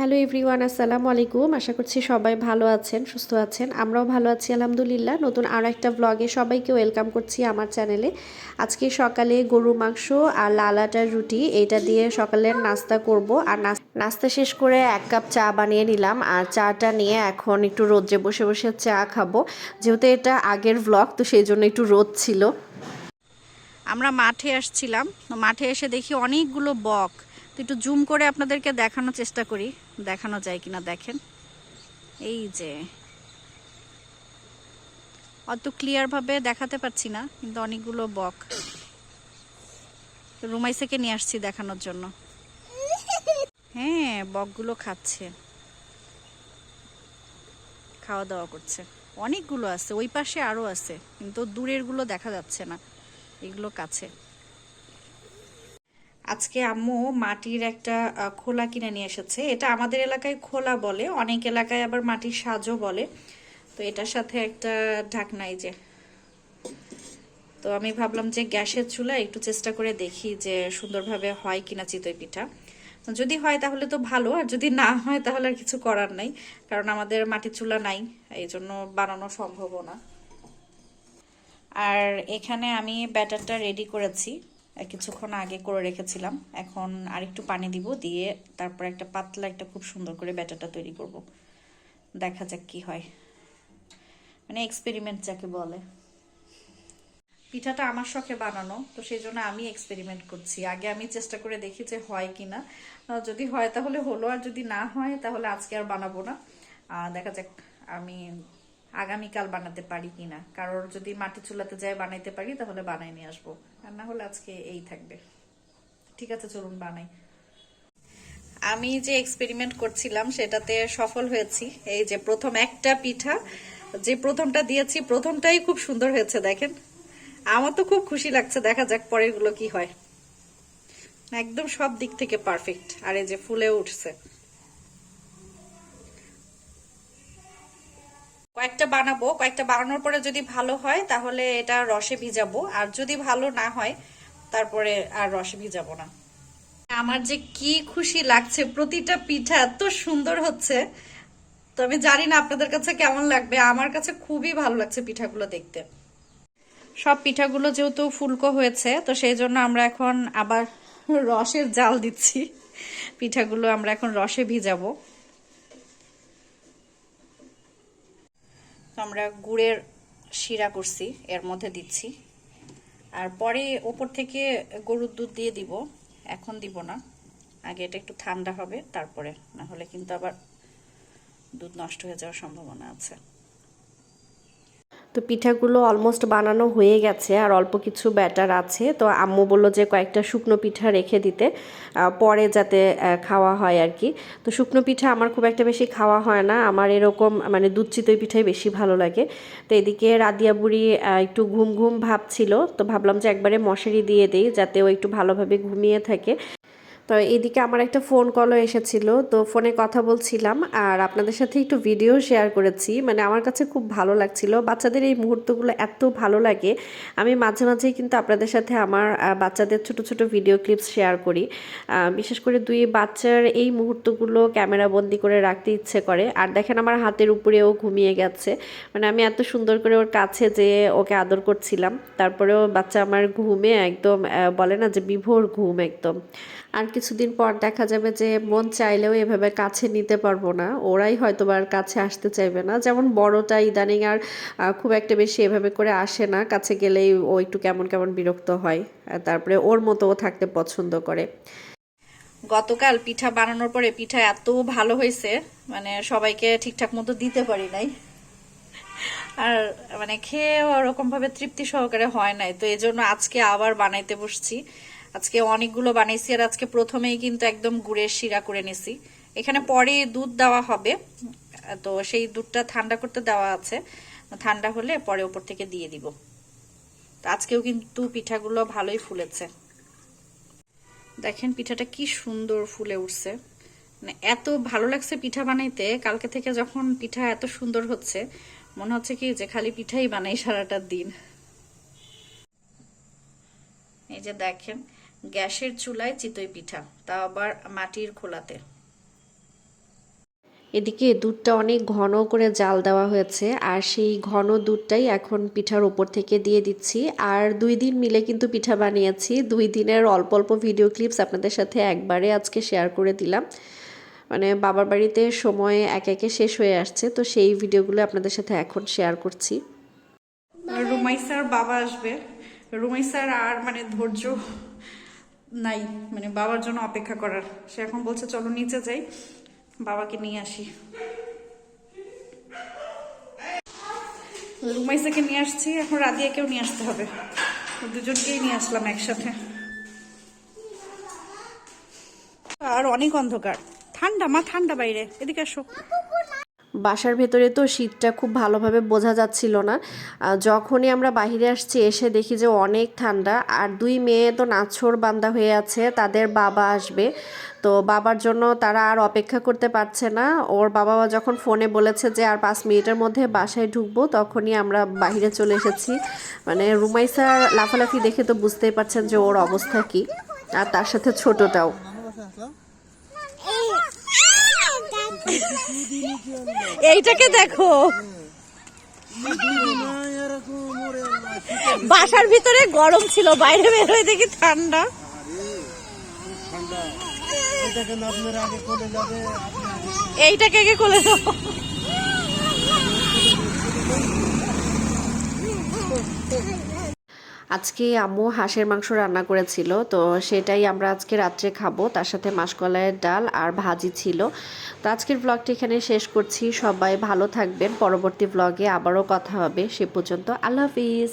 Hello everyone আসসালামু আলাইকুম আশা করছি সবাই ভালো আছেন, সুস্থ আছেন। আমরাও ভালো আছি, আলহামদুলিল্লাহ। নতুন আরও একটা ব্লগে সবাইকে ওয়েলকাম করছি আমার চ্যানেলে আজকে সকালে গরু মাংস আর লাল আটার রুটি এটা দিয়ে সকালের নাস্তা করব। আর নাস- নাস্তা শেষ করে এক কাপ চা বানিয়ে নিলাম। আর চাটা নিয়ে এখন একটু রোদ্রে বসে বসে চা খাব। যেহেতু এটা আগের ব্লগ তো সেই জন্য একটু রোদ ছিল। আমরা মাঠে আসছিলাম। মাঠে এসে দেখি অনেকগুলো বক। তো একটু জুম করে আপনাদেরকে দেখানোর চেষ্টা করি। দেখানো যায় কিনা দেখেন। এই যে। অত ক্লিয়ারভাবে দেখাতে পারছি না, কিন্তু অনেকগুলো বক। রুমাইসেকে নিয়ে আসছি দেখানোর জন্য। হ্যাঁ বকগুলো খাচ্ছে। খাওয়া দাওয়া করছে। অনেকগুলো আছে, ওই পাশে আরও আছে, কিন্তু দূরেরগুলো দেখা যাচ্ছে না। এগুলো কাছে। আজকে আম্মু মাটির একটা খোলা কিনে নিয়ে এসেছে। এটা আমাদের এলাকায় খোলা বলে, অনেক এলাকায় আবার মাটির সাজও বলে। তো এটার সাথে একটা ঢাকনাই যে। তো আমি ভাবলাম যে গ্যাসের চুলা একটু চেষ্টা করে দেখি যে সুন্দরভাবে হয় কিনা চিতই পিঠা। যদি হয় তাহলে তো ভালো, আর যদি না হয় তাহলে আর কিছু করার নাই, কারণ আমাদের মাটির চুলা নাই এই জন্য বানানো সম্ভবও না। আর এখানে আমি ব্যাটারটা রেডি করেছি। কিছুক্ষণ আগে করে রেখেছিলাম। এখন আরেকটু পানি দিব দিয়ে তারপর একটা পাতলা একটা খুব সুন্দর করে ব্যাটারটা তৈরি করব। দেখা যাক কি হয়। মানে এক্সপেরিমেন্ট যাকে বলে। পিঠাটা আমার শখে বানানো তো সেই জন্য আমি এক্সপেরিমেন্ট করছি। আগে আমি চেষ্টা করে দেখি যে হয় কিনা। আহ, যদি হয় তাহলে হলো আর যদি না হয় তাহলে আজকে আর বানাবো না। দেখা যাক আমি আগামীকাল বানাতে পারি কিনা। কারোর যদি মাটি চুলাতে যায় বানাইতে পারি, তাহলে বানাই নিয়ে আসব। আর না হলে আজকে এই থাকবে। ঠিক আছে, চলুন বানাই। আমি যে এক্সপেরিমেন্ট করছিলাম, সেটাতে সফল হয়েছি। এই যে প্রথম একটা পিঠা, যে প্রথমটা দিয়েছি, প্রথমটাই খুব সুন্দর হয়েছে, দেখেন। আমার তো খুব খুশি লাগছে, দেখা যাক পরেরগুলো কি হয়। একদম সব দিক থেকে পারফেক্ট আর এই যে ফুলে উঠছে। কয়েকটা বানাবো, কয়েকটা বানানোর পরে যদি ভালো হয়, তাহলে এটা রসে ভিজাবো। আর যদি ভালো না হয়, তারপরে আর রসে ভিজাবো না। আমার যে কি খুশি লাগছে, প্রতিটা পিঠা এত সুন্দর হচ্ছে। তো আমি জানি না আপনাদের কাছে কেমন লাগবে, আমার কাছে খুবই ভালো লাগছে পিঠাগুলো দেখতে। সব পিঠাগুলো যেহেতু ফুলকো হয়েছে, তো সেই জন্য আমরা এখন আবার রসের জাল দিচ্ছি। পিঠাগুলো আমরা এখন রসে ভিজাবো। আমরা গুড়ের শিরা করছি, এর মধ্যে দিচ্ছি। আর পরে ওপর থেকে গরুর দুধ দিয়ে দিব, এখন দিব না। আগে এটা একটু ঠান্ডা হবে, তারপরে। না হলে কিন্তু আবার দুধ নষ্ট হয়ে যাওয়ার সম্ভাবনা আছে। তো পিঠাগুলো অলমোস্ট বানানো হয়ে গেছে আর অল্প কিছু ব্যাটার আছে। তো আম্মু বলল যে কয়েকটা শুকনো পিঠা রেখে দিতে পরে যাতে খাওয়া হয় আর কি তো শুকনো পিঠা আমার খুব একটা বেশি খাওয়া হয় না, আমার এরকম মানে দুধ চিতই পিঠাই বেশি ভালো লাগে। তো এদিকে রাদিয়া বুড়ি একটু ঘুম ঘুম ভাব ছিল তো ভাবলাম যে একবারে মশারি দিয়ে দিই, যাতে ও একটু ভালোভাবে ঘুমিয়ে থাকে। তো এদিকে আমার একটা ফোন কলও এসেছিল, তো ফোনে কথা বলছিলাম আর আপনাদের সাথে একটু ভিডিও শেয়ার করেছি। মানে আমার কাছে খুব ভালো লাগছিল। বাচ্চাদের এই মুহূর্তগুলো এত ভালো লাগে। আমি মাঝে মাঝেই কিন্তু আপনাদের সাথে আমার বাচ্চাদের ছোট ছোট ভিডিও ক্লিপস শেয়ার করি। বিশেষ করে দুই বাচ্চার এই মুহূর্তগুলো ক্যামেরা বন্দি করে রাখতে ইচ্ছে করে। আর দেখেন আমার হাতের উপরেও ঘুমিয়ে গেছে। মানে আমি এত সুন্দর করে ওর কাছে যে ওকে আদর করছিলাম। তারপরেও বাচ্চা আমার ঘুমে একদম বলে না যে বিভোর ঘুম একদম। আর কিছুদিন পর দেখা যাবে যে মন চাইলেও এভাবে কাছে নিতে পারব না। ওরাই হয়তো আর কাছে আসতে চাইবে না। যেমন বড়টা ইদানিং আর খুব একটা বেশি এভাবে করে আসে না। কাছে গেলেই ও একটু কেমন কেমন বিরক্ত হয়। তারপরে ওর মতো ও থাকতে পছন্দ করে। গতকাল পিঠা বানানোর পরে পিঠা এত ভালো হয়েছে মানে সবাইকে ঠিকঠাক মতো দিতে পারি নাই। আর মানে খেয়ে ওরকম ভাবে তৃপ্তি সহকারে হয় নাই। তো এই আজকে আবার বানাইতে বসছি। আজকে অনেকগুলো বানাইছি আর আজকে প্রথমেই কিন্তু একদম গুড়ের শিরা করে নিছি। এখানে পরে দুধ দেওয়া হবে। তো সেই দুধটা ঠান্ডা করতে দেওয়া আছে। ঠান্ডা হলে পরে ওপর থেকে দিয়ে দিব। আজকেও কিন্তু পিঠাগুলো ভালোই ফুলেছে। দেখেন পিঠাটা কি সুন্দর ফুলে উঠছে। মানে এত ভালো লাগছে পিঠা বানাইতে। কালকে থেকে যখন পিঠা এত সুন্দর হচ্ছে, মনে হচ্ছে কি যে খালি পিঠাই বানাই সারাটা দিন। এই যে দেখেন গ্যাসের চুলায় চিতই পিঠা তা আবার মাটির খোলাতে। এদিকে দুধটা অনেক ঘন করে জাল দেওয়া হয়েছে আর সেই ঘন দুধটাই এখন পিঠার ওপর থেকে দিয়ে দিচ্ছি। আর দুই দিন মিলে কিন্তু পিঠা বানিয়েছি। দুই দিনের অল্প অল্প ভিডিও ক্লিপস আপনাদের সাথে একবারে আজকে শেয়ার করে দিলাম। মানে বাবার বাড়িতে সময় এক একে শেষ হয়ে আসছে তো সেই ভিডিওগুলো আপনাদের সাথে এখন শেয়ার করছি। রুমাইসার বাবা আসবে। রুমাইসার আর মানে ধৈর্য নাই মানে বাবার জন্য অপেক্ষা করার। সে এখন বলছে, চলো নিচে যাই, বাবাকে নিয়ে আসি। রুমাইসাকে নিয়ে আসছি, এখন রাদিয়াকেও নিয়ে আসতে হবে। দুজনকেই নিয়ে আসলাম একসাথে। আর অনেক অন্ধকার। ঠান্ডা, মা, ঠান্ডা বাইরে, এদিকে আসো। বাসার ভেতরে তো শীতটা খুব ভালোভাবে বোঝা যাচ্ছিল না। যখনই আমরা বাইরে আসছি এসে দেখি যে অনেক ঠান্ডা আর দুই মেয়ে তো নাছর বান্দা হয়ে আছে তাদের বাবা আসবে। তো বাবার জন্য তারা আর অপেক্ষা করতে পারছে না। ওর বাবা যখন ফোনে বলেছে যে আর পাঁচ মিনিটের মধ্যে বাসায় ঢুকবো তখনই আমরা বাহিরে চলে এসেছি। মানে রুমাইসার লাফালাফি দেখে তো বুঝতেই পারছেন যে ওর অবস্থা কি আর তার সাথে ছোটটাও। এইটাকে দেখো। বাসার ভিতরে গরম ছিল, বাইরে বের হয়ে দেখি ঠান্ডা। এইটাকে আগে কোলে দাও। আজকে আম্মু হাঁসের মাংস রান্না করেছিল, তো সেটাই আমরা আজকে রাত্রে খাব। তার সাথে মাসকলাইয়ের ডাল আর ভাজি ছিল। তো আজকের ব্লগটি এখানে শেষ করছি। সবাই ভালো থাকবেন। পরবর্তী ব্লগে আবারও কথা হবে। সে পর্যন্ত আল্লাহ হাফিজ।